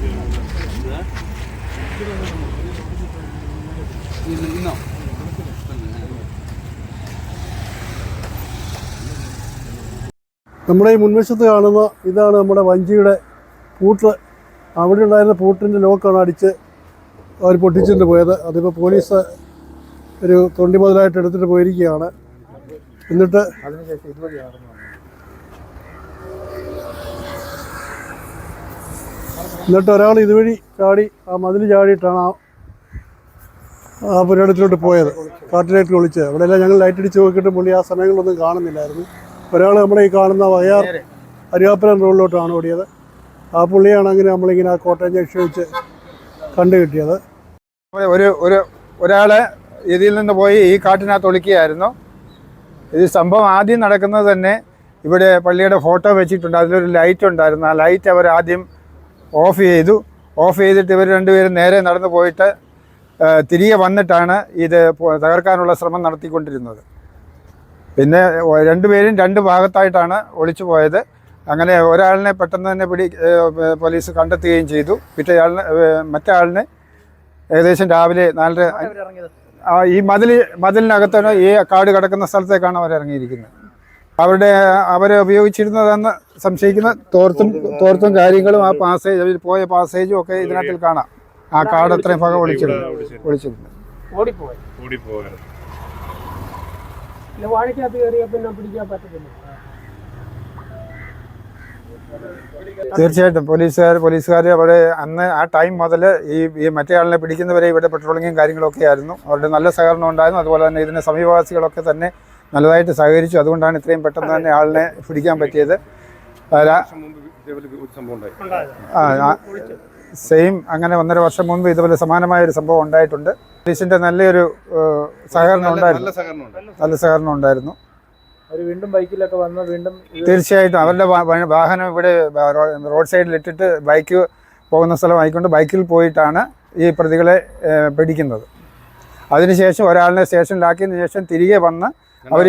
നമ്മുടെ ഈ മുൻവശത്ത് കാണുന്ന ഇതാണ് നമ്മുടെ വഞ്ചിയുടെ പൂട്ട്. അവിടെ ഉണ്ടായിരുന്ന പൂട്ടിന്റെ ലോക്കാണ് അടിച്ച് അവർ പൊട്ടിച്ചിട്ട് പോയത്. അതിപ്പോൾ പോലീസ് ഒരു തൊണ്ടി മുതലായിട്ട് എടുത്തിട്ട് പോയിരിക്കുകയാണ്. എന്നിട്ട് എന്നിട്ട് ഒരാൾ ഇതുവഴി ചാടി ആ മതിൽ ചാടിയിട്ടാണ് ആ ആ പുരയിടത്തിലോട്ട് പോയത്. കാട്ടിലേക്ക് ഒളിച്ചത്. അവിടെ എല്ലാം ഞങ്ങൾ ലൈറ്റ് അടിച്ച് നോക്കിയിട്ട് പുള്ളി ആ സമയങ്ങളൊന്നും കാണുന്നില്ലായിരുന്നു. ഒരാൾ നമ്മുടെ ഈ കാണുന്ന വയ്യാർ അരിയാപ്പുരം റോഡിലോട്ടാണ് ഓടിയത്. ആ പുള്ളിയാണ് അങ്ങനെ നമ്മളിങ്ങനെ ആ കോട്ടയം ജംഗ്ഷൻ വെച്ച് കണ്ടു കിട്ടിയത്. ഒരു ഒരു ഒരാൾ ഇതിൽ നിന്ന് പോയി ഈ കാട്ടിനകത്ത് ഒളിക്കുകയായിരുന്നു. ഇത് സംഭവം ആദ്യം നടക്കുന്നത് തന്നെ ഇവിടെ പള്ളിയുടെ ഫോട്ടോ വെച്ചിട്ടുണ്ട്. അതിലൊരു ലൈറ്റ് ഉണ്ടായിരുന്നു. ആ ലൈറ്റ് അവർ ആദ്യം ഓഫ് ചെയ്തു. ഓഫ് ചെയ്തിട്ട് ഇവർ രണ്ടുപേരും നേരെ നടന്നു പോയിട്ട് തിരികെ വന്നിട്ടാണ് ഇത് തകർക്കാനുള്ള ശ്രമം നടത്തിക്കൊണ്ടിരുന്നത്. പിന്നെ രണ്ടുപേരും രണ്ട് ഭാഗത്തായിട്ടാണ് ഒളിച്ചു പോയത്. അങ്ങനെ ഒരാളിനെ പെട്ടെന്ന് തന്നെ പിടി പോലീസ് കണ്ടെത്തുകയും ചെയ്തു. പിറ്റേയാളിനെ ഏ, മറ്റേ ആളിനെ ഏകദേശം രാവിലെ നാലര ഈ മതിൽ മതിലിനകത്താണ് ഈ കാട് കിടക്കുന്ന സ്ഥലത്തേക്കാണ് അവർ ഇറങ്ങിയിരിക്കുന്നത് അവരുടെ അവരെ ഉപയോഗിച്ചിരുന്നതെന്ന് സംശയിക്കുന്ന തോർത്തും തോർത്തും കാര്യങ്ങളും ആ പാസേജ് അവർ പോയ പാസേജും ഒക്കെ ഇതിനകത്തിൽ കാണാം. ആ കാട് അത്രയും ഭാഗം ഒളിച്ചിരുന്നു. ഒളിച്ചിരുന്നു. തീർച്ചയായിട്ടും പോലീസുകാർ പോലീസുകാർ അവിടെ അന്ന് ആ ടൈം മുതൽ ഈ ഈ മറ്റേ ആളിനെ പിടിക്കുന്നവരെ ഇവിടെ പെട്രോളിങ്ങും കാര്യങ്ങളൊക്കെ ആയിരുന്നു. അവരുടെ നല്ല സഹകരണം ഉണ്ടായിരുന്നു. അതുപോലെ തന്നെ ഇതിന് സമീപവാസികളൊക്കെ തന്നെ നല്ലതായിട്ട് സഹകരിച്ചു. അതുകൊണ്ടാണ് ഇത്രയും പെട്ടെന്ന് തന്നെ ആളിനെ പിടിക്കാൻ പറ്റിയത്. സെയിം അങ്ങനെ ഒന്നര വർഷം മുൻപ് ഇതുപോലെ സമാനമായ ഒരു സംഭവം ഉണ്ടായിട്ടുണ്ട്. പോലീസിന്റെ നല്ലൊരു സഹകരണം ഉണ്ടായിരുന്നു. നല്ല സഹകരണം ഉണ്ടായിരുന്നു. വീണ്ടും ബൈക്കിലൊക്കെ വന്ന് വീണ്ടും തീർച്ചയായിട്ടും അവരുടെ വാഹനം ഇവിടെ റോഡ് സൈഡിൽ ഇട്ടിട്ട് ബൈക്ക് പോകുന്ന സ്ഥലമായിക്കൊണ്ട് ബൈക്കിൽ പോയിട്ടാണ് ഈ പ്രതികളെ പിടിക്കുന്നത്. അതിനുശേഷം ഒരാളിനെ സ്റ്റേഷനിലാക്കിയതിന് ശേഷം തിരികെ വന്ന് അവർ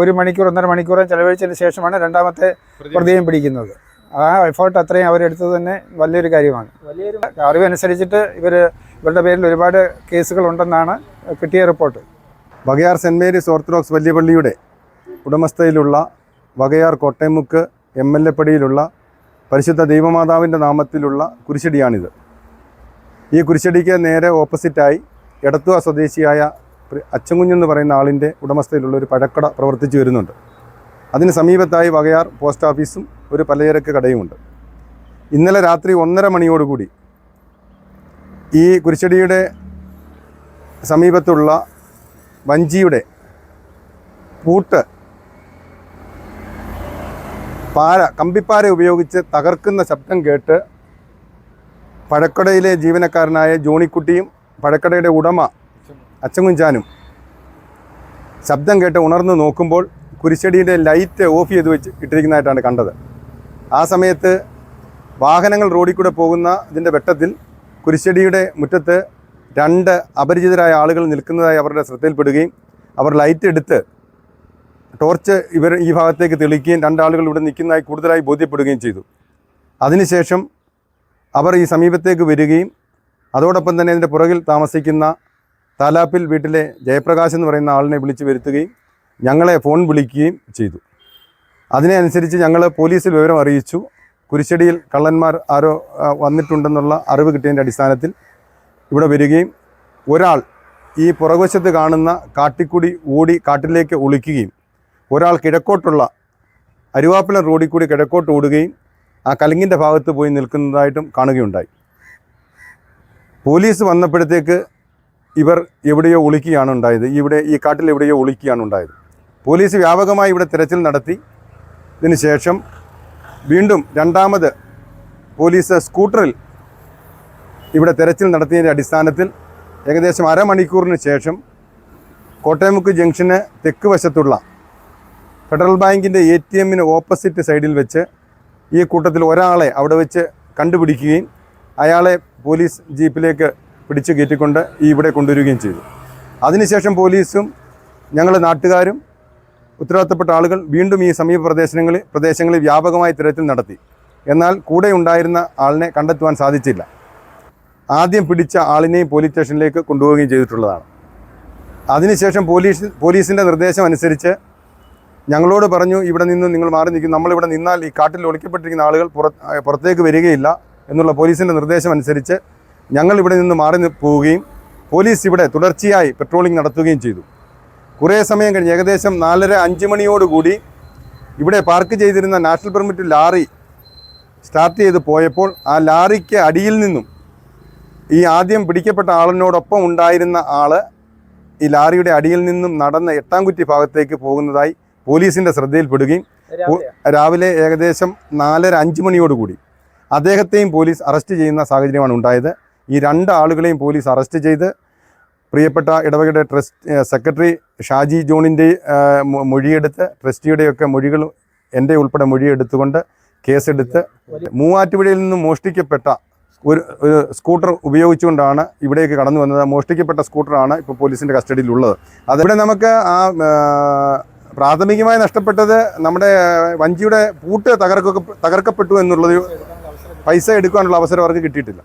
ഒരു മണിക്കൂർ ഒന്നര മണിക്കൂറും ചെലവഴിച്ചതിന് ശേഷമാണ് രണ്ടാമത്തെ പ്രതിയും പിടിക്കുന്നത്. ആ എഫേർട്ട് അത്രയും അവരെടുത്തത് തന്നെ വലിയൊരു കാര്യമാണ്. വലിയൊരു അറിവനുസരിച്ചിട്ട് ഇവർ ഇവരുടെ പേരിൽ ഒരുപാട് കേസുകൾ ഉണ്ടെന്നാണ് കിട്ടിയ report Vakayar saint Mary's orthodox വല്യപള്ളിയുടെ ഉടമസ്ഥയിലുള്ള Vakayar Kottayamukku M L A പടിയിലുള്ള പരിശുദ്ധ ദൈവമാതാവിന്റെ നാമത്തിലുള്ള കുരിശടിയാണിത്. ഈ കുരിശടിക്ക് നേരെ ഓപ്പോസിറ്റായി എടത്തുവ സ്വദേശിയായ അച്ചൻകുഞ്ഞെന്ന് പറയുന്ന ആളിന്റെ ഉടമസ്ഥയിലുള്ള ഒരു പഴക്കട പ്രവർത്തിച്ചു വരുന്നുണ്ട്. അതിന് സമീപത്തായി വകയാർ പോസ്റ്റ് ഓഫീസും ഒരു പലചരക്ക് കടയുമുണ്ട്. ഇന്നലെ രാത്രി ഒന്നര മണിയോടുകൂടി ഈ കുരിശടിയുടെ സമീപത്തുള്ള വഞ്ചിയുടെ പൂട്ട് പാര കമ്പിപ്പാര ഉപയോഗിച്ച് തകർക്കുന്ന ശബ്ദം കേട്ട് പഴക്കടയിലെ ജീവനക്കാരനായ ജോണിക്കുട്ടിയും പഴക്കടയുടെ ഉടമ അച്ചങ്കുഞ്ചാനും ശബ്ദം കേട്ട് ഉണർന്നു നോക്കുമ്പോൾ കുരിശടിയുടെ ലൈറ്റ് ഓഫ് ചെയ്ത് വെച്ച് ഇട്ടിരിക്കുന്നതായിട്ടാണ് കണ്ടത്. ആ സമയത്ത് വാഹനങ്ങൾ റോഡിൽ കൂടെ പോകുന്ന ഇതിന്റെ വെട്ടത്തിൽ കുരിശടിയുടെ മുറ്റത്ത് രണ്ട് അപരിചിതരായ ആളുകൾ നിൽക്കുന്നതായി അവരുടെ ശ്രദ്ധയിൽപ്പെടുകയും അവർ ലൈറ്റ് എടുത്ത് ടോർച്ച് ഇവർ ഈ ഭാഗത്തേക്ക് തെളിക്കുകയും രണ്ടാളുകൾ ഇവിടെ നിൽക്കുന്നതായി കൂടുതലായി ബോധ്യപ്പെടുകയും ചെയ്തു. അതിനുശേഷം അവർ ഈ സമീപത്തേക്ക് വരികയും അതോടൊപ്പം തന്നെ ഇതിന്റെ പുറകിൽ താമസിക്കുന്ന താലാപ്പിൽ വീട്ടിലെ ജയപ്രകാശ് എന്ന് പറയുന്ന ആളിനെ വിളിച്ച് വരുത്തുകയും ഞങ്ങളെ ഫോൺ വിളിക്കുകയും ചെയ്തു. അതിനെ അനുസരിച്ച് ഞങ്ങൾ പോലീസിൽ വിവരം അറിയിച്ചു. കുരിശടിയിൽ കള്ളന്മാർ ആരോ വന്നിട്ടുണ്ടെന്നുള്ള അറിവ് കിട്ടിയതിന്റെ അടിസ്ഥാനത്തിൽ ഇവിടെ വരികയും ഒരാൾ ഈ പുറകുവശത്ത് കാണുന്ന കാട്ടിക്കുടി ഓടി കാട്ടിലേക്ക് ഒളിക്കുകയും ഒരാൾ കിഴക്കോട്ടുള്ള അരുവാപ്പലം റോഡിൽ കൂടി കിഴക്കോട്ട് ഓടുകയും ആ കലിങ്ങിന്റെ ഭാഗത്ത് പോയി നിൽക്കുന്നതായിട്ടും കാണുകയുണ്ടായി. പോലീസ് വന്നപ്പോഴത്തേക്ക് ഇവർ എവിടെയോ ഒളിക്കുകയാണ് ഉണ്ടായത്. ഇവിടെ ഈ കാട്ടിൽ എവിടെയോ ഒളിക്കുകയാണ് ഉണ്ടായത്. പോലീസ് വ്യാപകമായി ഇവിടെ തിരച്ചിൽ നടത്തി. ഇതിന് ശേഷം വീണ്ടും രണ്ടാമത് പോലീസ് സ്കൂട്ടറിൽ ഇവിടെ തിരച്ചിൽ നടത്തിയതിന്റെ അടിസ്ഥാനത്തിൽ ഏകദേശം അരമണിക്കൂറിന് ശേഷം കോട്ടയമുക്ക് ജംഗ്ഷന് തെക്ക് വശത്തുള്ള ഫെഡറൽ ബാങ്കിന്റെ എ ടി എമ്മിന് ഓപ്പോസിറ്റ് സൈഡിൽ വെച്ച് ഈ കൂട്ടത്തിൽ ഒരാളെ അവിടെ വെച്ച് കണ്ടുപിടിക്കുകയും അയാളെ പോലീസ് ജീപ്പിലേക്ക് പിടിച്ചു കയറ്റിക്കൊണ്ട് ഈ ഇവിടെ കൊണ്ടുവരികയും ചെയ്തു. അതിനുശേഷം പോലീസും ഞങ്ങൾ നാട്ടുകാരും ഉത്തരവാദിത്തപ്പെട്ട ആളുകൾ വീണ്ടും ഈ സമീപ പ്രദേശങ്ങളിൽ പ്രദേശങ്ങളിൽ വ്യാപകമായ തിരച്ചിൽ നടത്തി. എന്നാൽ കൂടെ ഉണ്ടായിരുന്ന ആളിനെ കണ്ടെത്തുവാൻ സാധിച്ചില്ല. ആദ്യം പിടിച്ച ആളിനെയും പോലീസ് സ്റ്റേഷനിലേക്ക് കൊണ്ടുപോവുകയും ചെയ്തിട്ടുള്ളതാണ്. അതിനുശേഷം പോലീസ് പോലീസിന്റെ നിർദ്ദേശം അനുസരിച്ച് ഞങ്ങളോട് പറഞ്ഞു ഇവിടെ നിന്ന് നിങ്ങൾ മാറി നിൽക്കും. നമ്മളിവിടെ നിന്നാൽ ഈ കാട്ടിൽ ഒളിക്കപ്പെട്ടിരിക്കുന്ന ആളുകൾ പുറ പുറത്തേക്ക് വരികയില്ല എന്നുള്ള പോലീസിന്റെ നിർദ്ദേശം അനുസരിച്ച് ഞങ്ങൾ ഇവിടെ നിന്ന് മാറി പോവുകയും പോലീസ് ഇവിടെ തുടർച്ചയായി പെട്രോളിംഗ് നടത്തുകയും ചെയ്തു. കുറേ സമയം കഴിഞ്ഞ് ഏകദേശം നാലര അഞ്ച് മണിയോടുകൂടി ഇവിടെ പാർക്ക് ചെയ്തിരുന്ന നാഷണൽ പെർമിറ്റ് ലാറി സ്റ്റാർട്ട് ചെയ്ത് പോയപ്പോൾ ആ ലാറിക്ക് അടിയിൽ നിന്നും ഈ ആദ്യം പിടിക്കപ്പെട്ട ആളിനോടൊപ്പം ഉണ്ടായിരുന്ന ആൾ ഈ ലാറിയുടെ അടിയിൽ നിന്നും നടന്ന എട്ടാംകുറ്റി ഭാഗത്തേക്ക് പോകുന്നതായി പോലീസിന്റെ ശ്രദ്ധയിൽപ്പെടുകയും രാവിലെ? ഏകദേശം നാലര അഞ്ച് മണിയോടുകൂടി അദ്ദേഹത്തെയും പോലീസ് അറസ്റ്റ് ചെയ്യുന്ന സാഹചര്യമാണ് ഉണ്ടായത്. ഈ രണ്ട് ആളുകളെയും പോലീസ് അറസ്റ്റ് ചെയ്ത് പ്രിയപ്പെട്ട ഇടവകയുടെ ട്രസ്റ്റ് സെക്രട്ടറി ഷാജി ജോണിന്റെ മൊഴിയെടുത്ത് ട്രസ്റ്റിയുടെയൊക്കെ മൊഴികൾ എന്റെ ഉൾപ്പെടെ മൊഴിയെടുത്തുകൊണ്ട് കേസെടുത്ത് മൂവാറ്റുപുഴയിൽ നിന്ന് മോഷ്ടിക്കപ്പെട്ട ഒരു ഒരു സ്കൂട്ടർ ഉപയോഗിച്ചുകൊണ്ടാണ് ഇവിടേക്ക് കടന്നു വന്നത്. മോഷ്ടിക്കപ്പെട്ട സ്കൂട്ടറാണ് ഇപ്പോൾ പോലീസിന്റെ കസ്റ്റഡിയിലുള്ളത്. അതിവിടെ നമുക്ക് ആ, പ്രാഥമികമായി നഷ്ടപ്പെട്ടത് നമ്മുടെ വഞ്ചിയുടെ പൂട്ട് തകർക്ക തകർക്കപ്പെട്ടു എന്നുള്ളത് പൈസ എടുക്കാനുള്ള അവസരം അവർക്ക് കിട്ടിയിട്ടില്ല.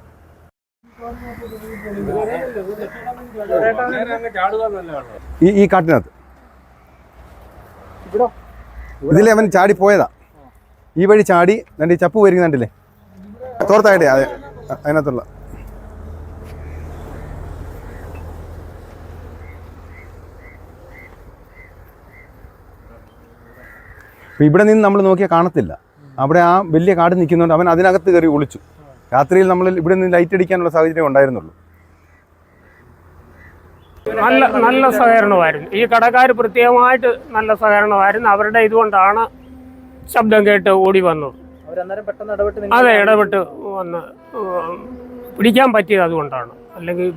ഈ ഈ കാട്ടിനകത്ത്. ഇതിലെ അവൻ ചാടി പോയതാ. ഈ വഴി ചാടി രണ്ട് ചപ്പു ചപ്പ് വരുന്നുണ്ടല്ലേ തോർത്തായിട്ടേ അതെ. അതിനകത്തുള്ള. ഇവിടെ നിന്ന് നമ്മൾ നോക്കിയാൽ കാണത്തില്ല. അവിടെ ആ വലിയ കാട് നിൽക്കുന്നുണ്ട് അവൻ അതിനകത്ത് കയറി ഒളിച്ചു. രാത്രിയിൽ നമ്മൾ ഇവിടെ നിന്ന് ലൈറ്റ് അടിക്കാനുള്ള സാഹചര്യം ഉണ്ടായിരുന്നുള്ളൂ. നല്ല നല്ല സഹകരണമായിരുന്നു. ഈ കടക്കാർ പ്രത്യേകമായിട്ട് നല്ല സഹകരണമായിരുന്നു. അവരുടെ ഇതുകൊണ്ടാണ് ശബ്ദം കേട്ട് ഓടി വന്നത്. അതെ ഇടപെട്ട് വന്ന് പിടിക്കാൻ പറ്റിയത് അതുകൊണ്ടാണ്. അല്ലെങ്കിൽ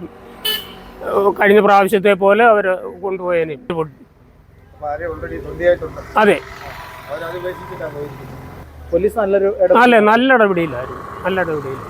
കഴിഞ്ഞ പ്രാവശ്യത്തെ പോലെ അവർ കൊണ്ടുപോയതിന് അതെ. പോലീസ് നല്ലൊരു നല്ല നല്ല ഇടപെടിയില്ലായിരുന്നു നല്ല ഇടപെടിയില്ല